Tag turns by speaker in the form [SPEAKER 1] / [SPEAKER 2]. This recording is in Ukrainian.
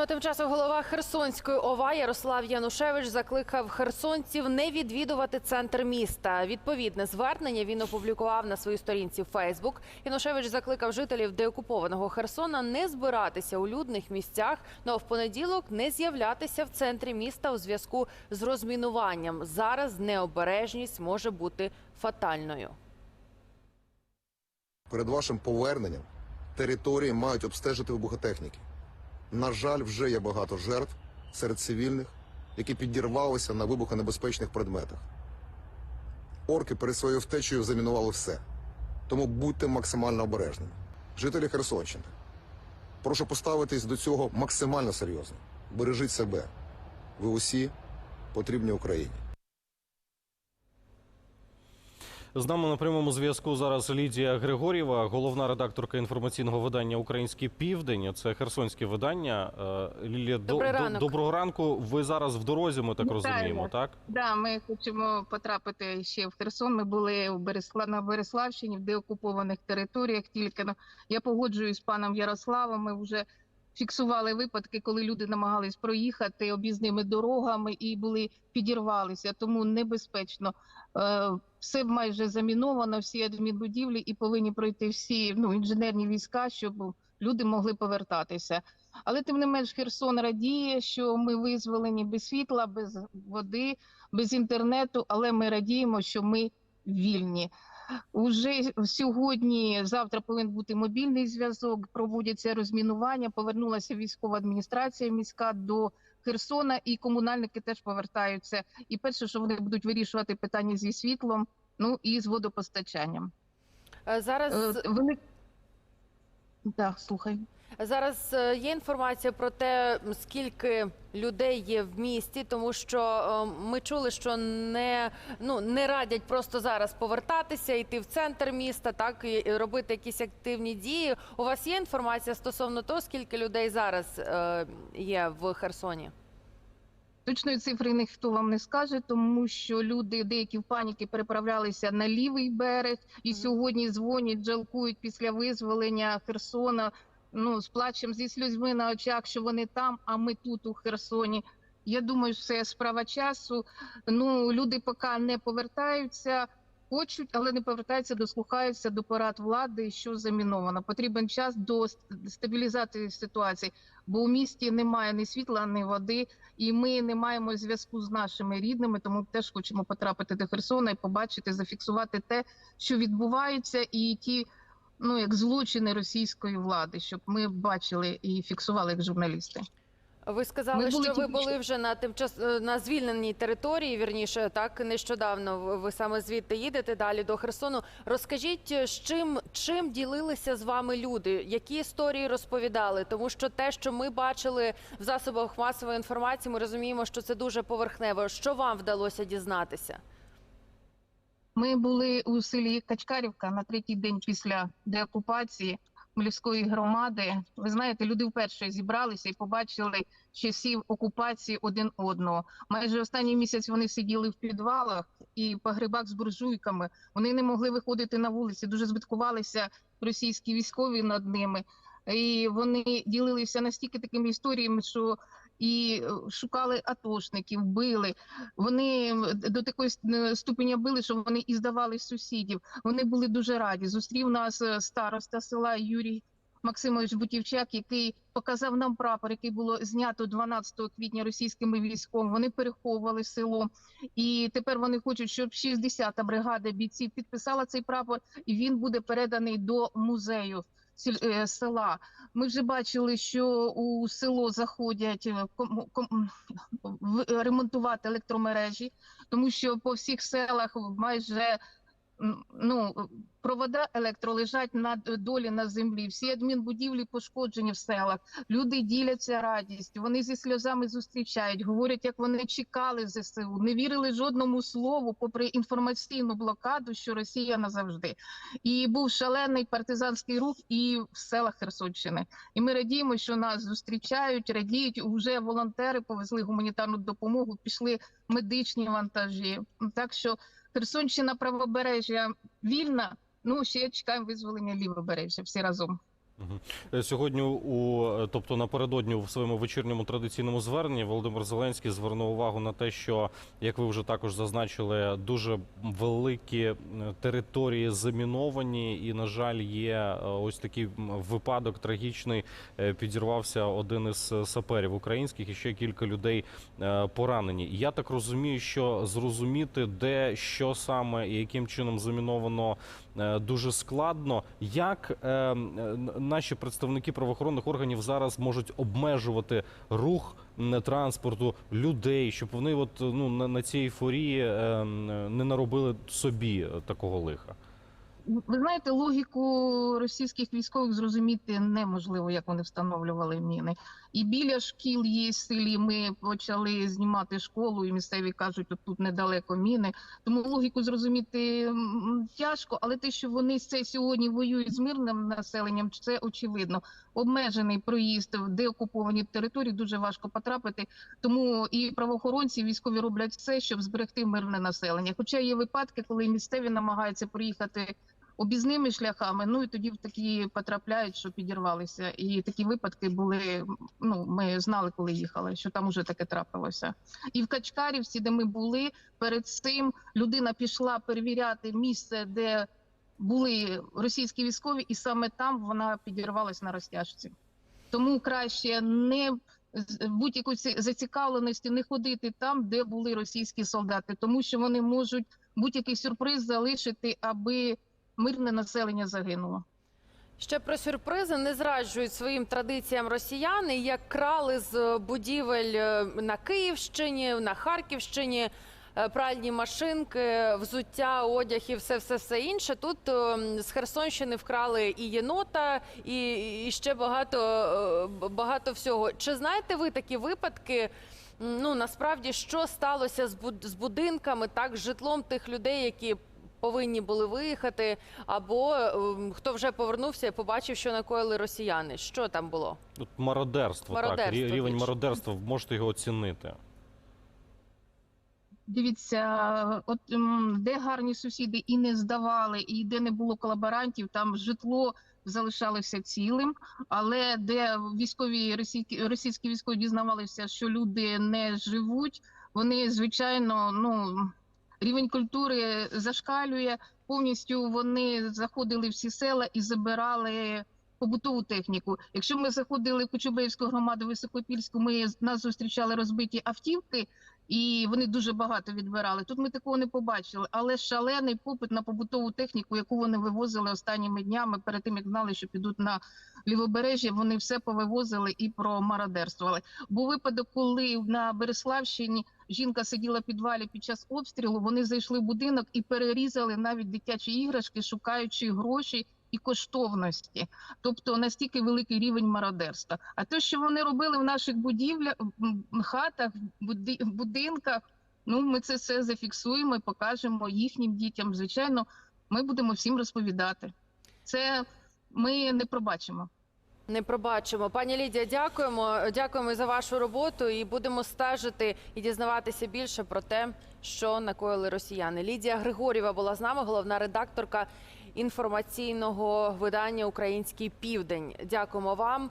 [SPEAKER 1] Ну а тим часом голова Херсонської ОВА Ярослав Янушевич закликав херсонців не відвідувати центр міста. Відповідне звернення він опублікував на своїй сторінці Фейсбук. Янушевич закликав жителів деокупованого Херсона не збиратися у людних місцях, ну а в понеділок не з'являтися в центрі міста у зв'язку з розмінуванням. Зараз необережність може бути фатальною.
[SPEAKER 2] Перед вашим поверненням території мають обстежити вибухотехніки. На жаль, вже є багато жертв серед цивільних, які підірвалися на вибухонебезпечних предметах. Орки перед своєю втечею замінували все. Тому будьте максимально обережними. Жителі Херсонщини, прошу поставитись до цього максимально серйозно. Бережіть себе. Ви усі потрібні Україні.
[SPEAKER 3] З нами на прямому зв'язку зараз Лідія Григорєва, головна редакторка інформаційного видання Український Південь. Це херсонське видання. Е, Лілія, до-
[SPEAKER 1] Добрий
[SPEAKER 3] до-
[SPEAKER 1] ранок.
[SPEAKER 3] доброго ранку. Ви зараз в дорозі, ми так
[SPEAKER 4] Вітаю
[SPEAKER 3] розуміємо, так?
[SPEAKER 4] Да, ми хочемо потрапити ще в Херсон. Ми були у Бересла на Береславщині, в деокупованих територіях. Тільки ну, я погоджуюсь з паном Ярославом. Ми вже фіксували випадки, коли люди намагались проїхати об'їзними дорогами і були підірвалися. Тому небезпечно. Е, все майже заміновано, всі адмінбудівлі, і повинні пройти всі ну інженерні війська, щоб люди могли повертатися. Але тим не менш Херсон радіє, що ми визволені без світла, без води, без інтернету. Але ми радіємо, що ми вільні. Уже сьогодні, завтра повинен бути мобільний зв'язок. Проводяться розмінування. Повернулася військова адміністрація міська до Херсона, і комунальники теж повертаються. І перше, що вони будуть вирішувати питання зі світлом, ну і з водопостачанням.
[SPEAKER 1] Е, Зараз
[SPEAKER 4] Вели... Вони... Так, слухай.
[SPEAKER 1] Зараз е, є інформація про те, скільки людей є в місті, тому що е, ми чули, що не, ну, не радять просто зараз повертатися, йти в центр міста, так і робити якісь активні дії. У вас є інформація стосовно того, скільки людей зараз е, є в Херсоні?
[SPEAKER 4] Точної цифри ніхто вам не скаже, тому що люди деякі в паніки переправлялися на лівий берег, і сьогодні дзвонять, жалкують після визволення Херсона. Ну з плачем зі сльозьми на очах, що вони там, а ми тут у Херсоні. Я думаю, це справа часу. Ну люди поки не повертаються, хочуть, але не повертаються, дослухаються до порад влади, що заміновано. Потрібен час до стабілізації ситуації, бо у місті немає ні світла, ні води і ми не маємо зв'язку з нашими рідними, тому теж хочемо потрапити до Херсона і побачити, зафіксувати те, що відбувається, і ті ну як злочини російської влади, щоб ми бачили і фіксували як журналісти.
[SPEAKER 1] Ви сказали,
[SPEAKER 4] Ми були
[SPEAKER 1] що ви були вже на тимчас е, на звільненій території. Вірніше, так нещодавно ви- ви саме звідти їдете далі до Херсону. Розкажіть, е, з чим чим ділилися з вами люди, які історії розповідали? Тому що те, що ми бачили в засобах масової інформації, ми розуміємо, що це дуже поверхнево. Що вам вдалося дізнатися?
[SPEAKER 4] Ми були у селі Качкарівка на третій день після деокупації Млівської громади. Ви знаєте, люди вперше зібралися і побачили часів окупації один одного. Майже останній місяць вони сиділи в підвалах і по грибах з буржуйками. Вони не могли виходити на вулиці. Дуже збиткувалися російські військові над ними. І вони ділилися настільки такими історіями, що і шукали атошників, били. Вони до такої с- ступеня били, що вони і здавали сусідів. Вони були дуже раді. Зустрів нас е, староста села Юрій Максимович Бутівчак, який показав нам прапор, який було знято 12 квітня російськими військовими. Вони переховували село, і тепер вони хочуть, щоб 60-та бригада бійців підписала цей прапор, і він буде переданий до музею села. Ми вже бачили, що у село заходять е, ремонтувати електромережі, тому що по всіх селах майже ну провода електро лежать на долі на землі. Всі адмінбудівлі пошкоджені в селах. Люди діляться радістю. Вони зі сльозами зустрічають, говорять, як вони чекали ЗСУ, не вірили жодному слову, попри інформаційну блокаду, що Росія назавжди. І був шалений партизанський рух і в селах Херсонщини. І ми радіємо, що нас зустрічають, радіють. Уже волонтери повезли гуманітарну допомогу, пішли медичні вантажі. Так що Херсонщина правобережжя вільна. Ну ще чекаємо визволення лівобережжя всі разом.
[SPEAKER 3] Е, Сьогодні, у е, тобто напередодні в своєму вечірньому традиційному зверненні Володимир Зеленський звернув увагу на те, що як ви вже також зазначили, дуже великі е, території заміновані, і на жаль, є ось такий випадок трагічний. Підірвався один із саперів українських, і ще кілька людей поранені. Я так розумію, що зрозуміти, де що саме і яким чином заміновано дуже складно. Як наші представники правоохоронних органів зараз можуть обмежувати рух транспорту людей, щоб вони от ну на, цій ейфорії е, не наробили собі е, такого лиха?
[SPEAKER 4] Ви знаєте, логіку російських військових зрозуміти неможливо, як вони встановлювали міни. І біля шкіл є селі. Ми почали знімати школу, і місцеві кажуть, от тут недалеко міни. Тому логіку зрозуміти тяжко, але те, що вони це сьогодні воюють з мирним населенням, це очевидно. Обмежений проїзд в деокуповані території дуже важко потрапити. Тому і правоохоронці, і військові роблять все, щоб зберегти мирне населення. Хоча є випадки, коли місцеві намагаються проїхати обізними шляхами. Ну і тоді в такі потрапляють, що підірвалися. І такі випадки були. Ну ми знали, коли їхали, що там уже таке трапилося. І в Качкарівці, де ми були, перед цим людина пішла перевіряти місце, де були російські військові, і саме там вона підірвалась на розтяжці. Тому краще не будь-якої зацікавленості не ходити там, де були російські солдати, тому що вони можуть будь-який сюрприз залишити, аби мирне населення загинуло.
[SPEAKER 1] Ще про сюрпризи не зраджують своїм традиціям росіяни, як крали з будівель е, на Київщині, на Харківщині. Е, Пральні машинки, взуття, одяг і все, все, все інше. Тут е, з Херсонщини вкрали і єнота, і, і ще багато, е, багато всього. Чи знаєте ви такі випадки? Ну насправді, що сталося з буд- будинками, так з житлом тих людей, які повинні були виїхати, або хто вже повернувся і побачив, що накоїли росіяни. Що там було?
[SPEAKER 3] От мародерство, так
[SPEAKER 1] Мародерство
[SPEAKER 3] рі- рівень мародерства. Можете його оцінити.
[SPEAKER 4] Дивіться, от де гарні сусіди і не здавали, і де не було колаборантів, там житло залишалося цілим. Але де військові російські російські військові дізнавалися, що люди не живуть, вони звичайно ну рівень культури зашкалює. Повністю вони заходили всі села і забирали побутову техніку. Якщо ми заходили в Кочубеївську громаду Високопільську, ми нас зустрічали розбиті автівки. І вони дуже багато відбирали. Тут ми такого не побачили, але шалений попит на побутову техніку, яку вони вивозили останніми днями, перед тим як знали, що підуть на лівобережжя, вони все повивозили і промародерствували. Був випадок, коли на Береславщині жінка сиділа в підвалі під час обстрілу. Вони зайшли в будинок і перерізали навіть дитячі іграшки, шукаючи гроші. І коштовності, тобто настільки великий рівень мародерства. А те, що вони робили в наших будівлях, хатах, буди- будинках, ну ми це все зафіксуємо і покажемо їхнім дітям. Звичайно, ми будемо всім розповідати. Це ми не пробачимо.
[SPEAKER 1] Не пробачимо. Пані Лідія, дякуємо. Дякуємо за вашу роботу і будемо стежити і дізнаватися більше про те, що накоїли росіяни. Лідія Григорєва була з нами, головна редакторка інформаційного видання Український Південь. Дякуємо вам.